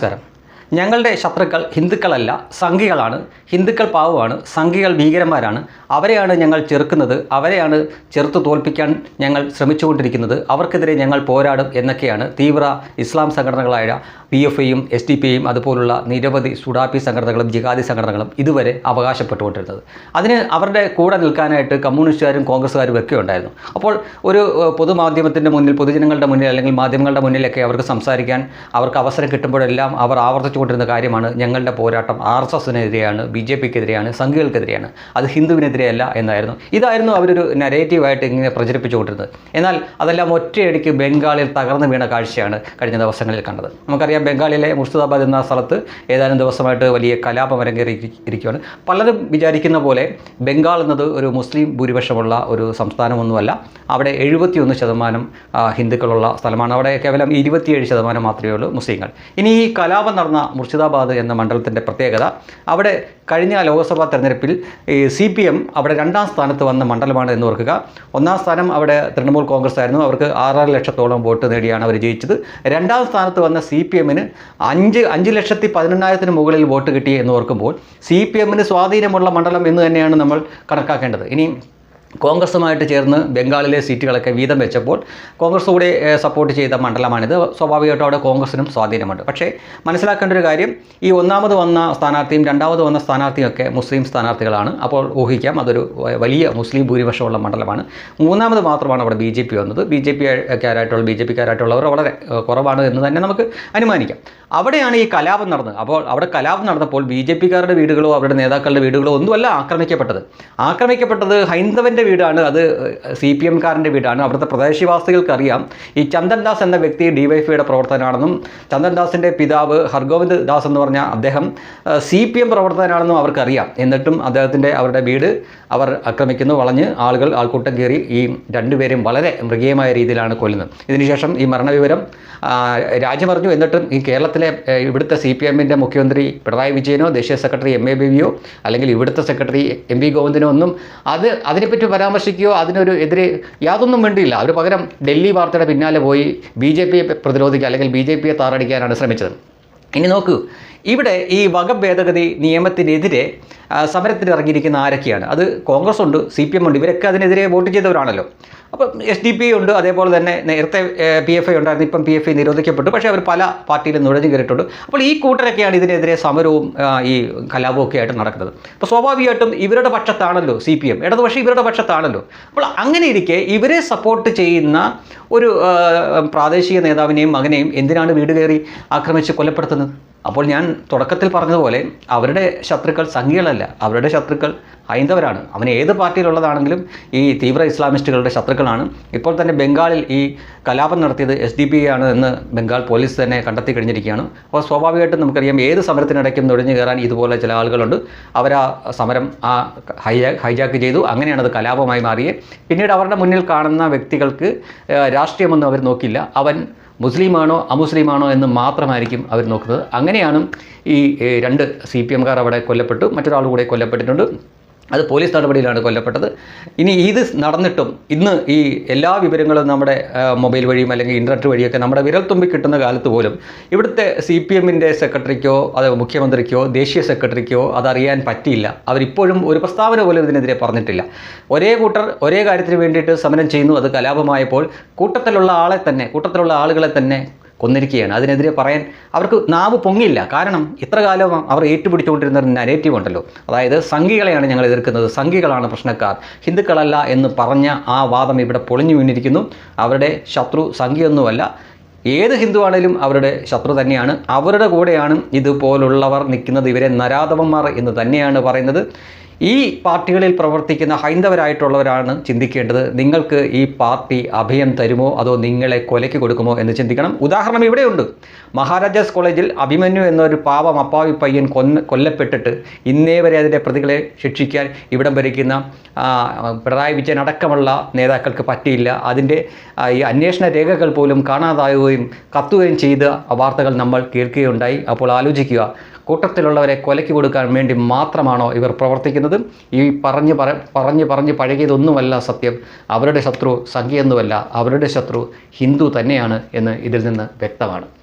നമസ്കാരം. ഞങ്ങളുടെ ശത്രുക്കൾ ഹിന്ദുക്കളല്ല സംഘികളാണ്. ഹിന്ദുക്കൾ പാവമാണ് സംഘികൾ ഭീകരന്മാരാണ്. അവരെയാണ് ഞങ്ങൾ ചെറുക്കുന്നത് അവരെയാണ് ചെറുത്ത് തോൽപ്പിക്കാൻ ഞങ്ങൾ ശ്രമിച്ചുകൊണ്ടിരിക്കുന്നത്. അവർക്കെതിരെ ഞങ്ങൾ പോരാടും എന്നൊക്കെയാണ് തീവ്ര ഇസ്ലാം സംഘടനകളായ പി എഫ് ഐയും എസ് ഡി പി ഐയും അതുപോലുള്ള നിരവധി സുഡാപ്പി സംഘടനകളും ജിഹാദി സംഘടനകളും ഇതുവരെ അവകാശപ്പെട്ടുകൊണ്ടിരുന്നത്. അതിന് അവരുടെ കൂടെ നിൽക്കാനായിട്ട് കമ്മ്യൂണിസ്റ്റുകാരും കോൺഗ്രസ്സുകാരും ഒക്കെ ഉണ്ടായിരുന്നു. അപ്പോൾ ഒരു പൊതുമാധ്യമത്തിന്റെ മുന്നിൽ പൊതുജനങ്ങളുടെ മുന്നിൽ അല്ലെങ്കിൽ മാധ്യമങ്ങളുടെ മുന്നിലൊക്കെ അവർക്ക് സംസാരിക്കാൻ അവർക്ക് അവസരം കിട്ടുമ്പോഴെല്ലാം അവർ ആവർത്തിച്ചുകൊണ്ടിരുന്ന കാര്യമാണ് ഞങ്ങളുടെ പോരാട്ടം. ആർ എസ് എസിനെതിരെയാണ് ബി ജെ പിക്കെതിരെയാണ് സംഘികൾക്കെതിരെയാണ്. അത് ഹിന്ദുവിനെതിരെയല്ല എന്നായിരുന്നു. ഇതായിരുന്നു അവരൊരു നരേറ്റീവായിട്ട് ഇങ്ങനെ പ്രചരിപ്പിച്ചുകൊണ്ടിരുന്നത്. എന്നാൽ അതെല്ലാം ഒറ്റയടിക്ക് ബംഗാളിൽ തകർന്നു വീണ കാഴ്ചയാണ് കഴിഞ്ഞ ദിവസങ്ങളിൽ കണ്ടത്. നമുക്കറിയാം ബംഗാളിലെ മുർഷിദാബാദ് എന്ന സ്ഥലത്ത് ഏതാനും ദിവസമായിട്ട് വലിയ കലാപം അരങ്ങേറി ഇരിക്കുകയാണ് പലരും വിചാരിക്കുന്ന പോലെ ബംഗാൾ എന്നത് ഒരു മുസ്ലിം ഭൂരിപക്ഷമുള്ള ഒരു സംസ്ഥാനമൊന്നുമല്ല. അവിടെ എഴുപത്തിയൊന്ന് ശതമാനം ഹിന്ദുക്കളുള്ള സ്ഥലമാണ്. അവിടെ കേവലം ഇരുപത്തിയേഴ് ശതമാനം മാത്രമേ ഉള്ളൂ മുസ്ലിങ്ങൾ. ഇനി ഈ കലാപം നടന്ന മുർഷിദാബാദ് എന്ന മണ്ഡലത്തിന്റെ പ്രത്യേകത അവിടെ കഴിഞ്ഞ ലോക്സഭാ തെരഞ്ഞെടുപ്പിൽ ഈ സി പി എം അവിടെ രണ്ടാം സ്ഥാനത്ത് വന്ന മണ്ഡലമാണ് എന്ന് ഓർക്കുക. ഒന്നാം സ്ഥാനം അവിടെ തൃണമൂൽ കോൺഗ്രസ് ആയിരുന്നു അവർക്ക് ആറര ലക്ഷത്തോളം വോട്ട് നേടിയാണ് അവർ ജയിച്ചത്. രണ്ടാം സ്ഥാനത്ത് വന്ന സി പി എമ്മിന് അഞ്ച് അഞ്ച് ലക്ഷത്തി പതിനെണ്ണായിരത്തിന് മുകളിൽ വോട്ട് കിട്ടി എന്ന് ഓർക്കുമ്പോൾ സി പി എമ്മിന് സ്വാധീനമുള്ള മണ്ഡലം എന്ന് തന്നെയാണ് നമ്മൾ കണക്കാക്കേണ്ടത്. ഇനി കോൺഗ്രസുമായിട്ട് ചേർന്ന് ബംഗാളിലെ സീറ്റുകളൊക്കെ വീതം വെച്ചപ്പോൾ കോൺഗ്രസ് കൂടെ സപ്പോർട്ട് ചെയ്ത മണ്ഡലമാണിത്. സ്വാഭാവികമായിട്ടും അവിടെ കോൺഗ്രസിനും സ്വാധീനമുണ്ട്. പക്ഷേ മനസ്സിലാക്കേണ്ട ഒരു കാര്യം ഈ ഒന്നാമത് വന്ന സ്ഥാനാർത്ഥിയും രണ്ടാമത് വന്ന സ്ഥാനാർത്ഥിയും ഒക്കെ മുസ്ലിം സ്ഥാനാർത്ഥികളാണ്. അപ്പോൾ ഊഹിക്കാം അതൊരു വലിയ മുസ്ലിം ഭൂരിപക്ഷമുള്ള മണ്ഡലമാണ്. മൂന്നാമത് മാത്രമാണ് അവിടെ ബി ജെ പി വന്നത്. ബി ജെ പി കാരായിട്ടുള്ള ബി ജെ വളരെ കുറവാണ് എന്ന് തന്നെ നമുക്ക് അനുമാനിക്കാം. അവിടെയാണ് ഈ കലാപം നടന്നത്. അപ്പോൾ അവിടെ കലാപം നടന്നപ്പോൾ ബി ജെ പിക്കാരുടെ വീടുകളോ അവരുടെ നേതാക്കളുടെ വീടുകളോ ഒന്നുമല്ല ആക്രമിക്കപ്പെട്ടത്. ആക്രമിക്കപ്പെട്ടത് ഹൈന്ദവന്റെ വീടാണ് അത് സി പി എംകാരന്റെ വീടാണ്. അവിടുത്തെ പ്രദേശവാസികൾക്ക് അറിയാം ഈ ചന്ദൻ ദാസ് എന്ന വ്യക്തി ഡിവൈഫൈയുടെ പ്രവർത്തകനാണെന്നും ചന്ദൻ ദാസിന്റെ പിതാവ് ഹർഗോവിന്ദ് ദാസ് എന്ന് പറഞ്ഞ അദ്ദേഹം സി പി എം പ്രവർത്തകനാണെന്നും അവർക്കറിയാം. എന്നിട്ടും അദ്ദേഹത്തിന്റെ അവരുടെ വീട് അവർ ആക്രമിക്കുന്നു വളഞ്ഞ് ആളുകൾ ആൾക്കൂട്ടം കയറി ഈ രണ്ടുപേരും വളരെ മൃഗീയമായ രീതിയിലാണ് കൊല്ലുന്നത്. ഇതിനുശേഷം ഈ മരണവിവരം രാജ്യമറിഞ്ഞു. എന്നിട്ടും ഈ കേരളത്തിലെ ഇവിടുത്തെ സി പി എമ്മിന്റെ മുഖ്യമന്ത്രി പിണറായി വിജയനോ ദേശീയ സെക്രട്ടറി എം എ ബിവിയോ അല്ലെങ്കിൽ ഇവിടുത്തെ സെക്രട്ടറി എം വി ഗോവിന്ദനോ ഒന്നും അത് അതിനെപ്പറ്റി പരാമർശിക്കുകയോ അതിനൊരു എതിരെ യാതൊന്നും വേണ്ടിയില്ല അവർ പകരം ഡൽഹി വാർത്തയുടെ പിന്നാലെ പോയി ബി ജെ പിയെ പ്രതിരോധിക്കുക അല്ലെങ്കിൽ ബി ജെ പിയെ താറടിക്കാനാണ് ശ്രമിച്ചത്. ഇനി നോക്കൂ. ഇവിടെ ഈ വകഭേദഗതി നിയമത്തിനെതിരെ സമരത്തിന് ഇറങ്ങിയിരിക്കുന്ന ആരൊക്കെയാണ്? അത് കോൺഗ്രസ് ഉണ്ട് സി പി എം ഉണ്ട് ഇവരൊക്കെ അതിനെതിരെ വോട്ട് ചെയ്തവരാണല്ലോ. അപ്പം എസ് ഡി പി ഉണ്ട് അതേപോലെ തന്നെ നേരത്തെ പി എഫ് ഐ ഉണ്ടായിരുന്നു ഇപ്പം പി എഫ് ഐ നിരോധിക്കപ്പെട്ടു പക്ഷേ അവർ പല പാർട്ടിയിലും നുഴഞ്ഞു കയറിയിട്ടുണ്ട്. അപ്പോൾ ഈ കൂട്ടരൊക്കെയാണ് ഇതിനെതിരെ സമരവും ഈ കലാപവും ഒക്കെ ആയിട്ട് നടക്കുന്നത്. അപ്പോൾ സ്വാഭാവികമായിട്ടും ഇവരുടെ പക്ഷത്താണല്ലോ സി പി എം ഇടതുപക്ഷം ഇവരുടെ പക്ഷത്താണല്ലോ. അപ്പോൾ അങ്ങനെ ഇരിക്കെ ഇവരെ സപ്പോർട്ട് ചെയ്യുന്ന ഒരു പ്രാദേശിക നേതാവിനെയും മകനെയും എന്തിനാണ് വീട് കയറി ആക്രമിച്ച് കൊലപ്പെടുത്തുന്നത്? അപ്പോൾ ഞാൻ തുടക്കത്തിൽ പറഞ്ഞതുപോലെ അവരുടെ ശത്രുക്കൾ സംഘികളല്ല. അവരുടെ ശത്രുക്കൾ ഹൈന്ദവരാണ്. അവൻ ഏത് പാർട്ടിയിലുള്ളതാണെങ്കിലും ഈ തീവ്ര ഇസ്ലാമിസ്റ്റുകളുടെ ശത്രുക്കളാണ്. ഇപ്പോൾ തന്നെ ബംഗാളിൽ ഈ കലാപം നടത്തിയത് എസ് ഡി പി ആണ് എന്ന് ബംഗാൾ പോലീസ് തന്നെ കണ്ടെത്തി കഴിഞ്ഞിരിക്കുകയാണ്. അപ്പോൾ സ്വാഭാവികമായിട്ടും നമുക്കറിയാം ഏത് സമരത്തിനിടയ്ക്കും നുഴഞ്ഞു കയറാൻ ഇതുപോലെ ചില ആളുകളുണ്ട്. അവർ ആ സമരം ആ ഹൈജാ ഹൈജാക്ക് ചെയ്തു. അങ്ങനെയാണ് അത് കലാപമായി മാറിയത് പിന്നീട് അവരുടെ മുന്നിൽ കാണുന്ന വ്യക്തികൾക്ക് രാഷ്ട്രീയമൊന്നും അവർ നോക്കില്ല അവൻ മുസ്ലിമാണോ അമുസ്ലിമാണോ എന്ന് മാത്രമായിരിക്കും അവർ നോക്കുന്നത്. അങ്ങനെയാണ് ഈ രണ്ട് സി പി എംകാർ അവിടെ കൊല്ലപ്പെട്ടു. മറ്റൊരാൾ കൂടെ കൊല്ലപ്പെട്ടിട്ടുണ്ട്. അത് പോലീസ് നടപടിയിലാണ് കൊല്ലപ്പെട്ടത്. ഇനി ഇത് നടന്നിട്ടും ഇന്ന് ഈ എല്ലാ വിവരങ്ങളും നമ്മുടെ മൊബൈൽ വഴിയും അല്ലെങ്കിൽ ഇന്റർനെറ്റ് വഴിയൊക്കെ നമ്മുടെ വിരൽ തുമ്പി കിട്ടുന്ന കാലത്ത് പോലും ഇവിടുത്തെ സി പി എമ്മിന്റെ സെക്രട്ടറിക്കോ അത് മുഖ്യമന്ത്രിക്കോ ദേശീയ സെക്രട്ടറിക്കോ അതറിയാൻ പറ്റിയില്ല. അവരിപ്പോഴും ഒരു പ്രസ്താവന പോലും ഇതിനെതിരെ പറഞ്ഞിട്ടില്ല. ഒരേ കൂട്ടർ ഒരേ കാര്യത്തിന് വേണ്ടിയിട്ട് സമരം ചെയ്യുന്നു. അത് കലാപമായപ്പോൾ കൂട്ടത്തിലുള്ള ആളെ തന്നെ കൂട്ടത്തിലുള്ള ആളുകളെ തന്നെ കൊന്നിരിക്കുകയാണ്. അതിനെതിരെ പറയാൻ അവർക്ക് നാവ് പൊങ്ങില്ല. കാരണം ഇത്ര കാലം അവർ ഏറ്റുപിടിച്ചുകൊണ്ടിരുന്ന ഒരു നരേറ്റീവ് ഉണ്ടല്ലോ. അതായത് സംഘികളെയാണ് ഞങ്ങൾ എതിർക്കുന്നത്. സംഘികളാണ് പ്രശ്നക്കാർ. ഹിന്ദുക്കളല്ല എന്ന് പറഞ്ഞ ആ വാദം ഇവിടെ പൊളിഞ്ഞു വീണിരിക്കുന്നു. അവരുടെ ശത്രു സംഘിയൊന്നുമല്ല. ഏത് ഹിന്ദുവാണേലും അവരുടെ ശത്രു തന്നെയാണ്. അവരുടെ കൂടെയാണ് ഇതുപോലുള്ളവർ നിൽക്കുന്നത്. ഇവരെ നരാധവന്മാർ എന്ന് തന്നെയാണ് പറയുന്നത്. ഈ പാർട്ടികളിൽ പ്രവർത്തിക്കുന്ന ഹൈന്ദവരായിട്ടുള്ളവരാണ് ചിന്തിക്കേണ്ടത്. നിങ്ങൾക്ക് ഈ പാർട്ടി അഭയം തരുമോ? അതോ നിങ്ങളെ കൊലയ്ക്ക് കൊടുക്കുമോ എന്ന് ചിന്തിക്കണം. ഉദാഹരണം ഇവിടെയുണ്ട്. മഹാരാജാസ് കോളേജിൽ അഭിമന്യു എന്നൊരു പാവം അപ്പാവി പയ്യൻ കൊന്ന കൊല്ലപ്പെട്ടിട്ട് ഇന്നേ വരെ അതിന്റെ പ്രതികളെ ശിക്ഷിക്കാൻ ഇവിടം ഭരിക്കുന്ന പിണറായി വിജയൻ അടക്കമുള്ള നേതാക്കൾക്ക് പറ്റിയില്ല. അതിന്റെ ഈ അന്വേഷണ രേഖകൾ പോലും കാണാതാവുകയും കത്തുകയും ചെയ്ത വാർത്തകൾ നമ്മൾ കേൾക്കുകയുണ്ടായി. അപ്പോൾ ആലോചിക്കുക. കൂട്ടത്തിലുള്ളവരെ കൊലയ്ക്ക് കൊടുക്കാൻ വേണ്ടി മാത്രമാണോ ഇവർ പ്രവർത്തിക്കുന്നത്? ഈ പറഞ്ഞ് പറ പറഞ്ഞ് പറഞ്ഞ് പഴകിയതൊന്നുമല്ല സത്യം. അവരുടെ ശത്രു സംഖ്യയൊന്നുമല്ല. അവരുടെ ശത്രു ഹിന്ദു തന്നെയാണ് എന്ന് ഇതിൽ നിന്ന് വ്യക്തമാണ്.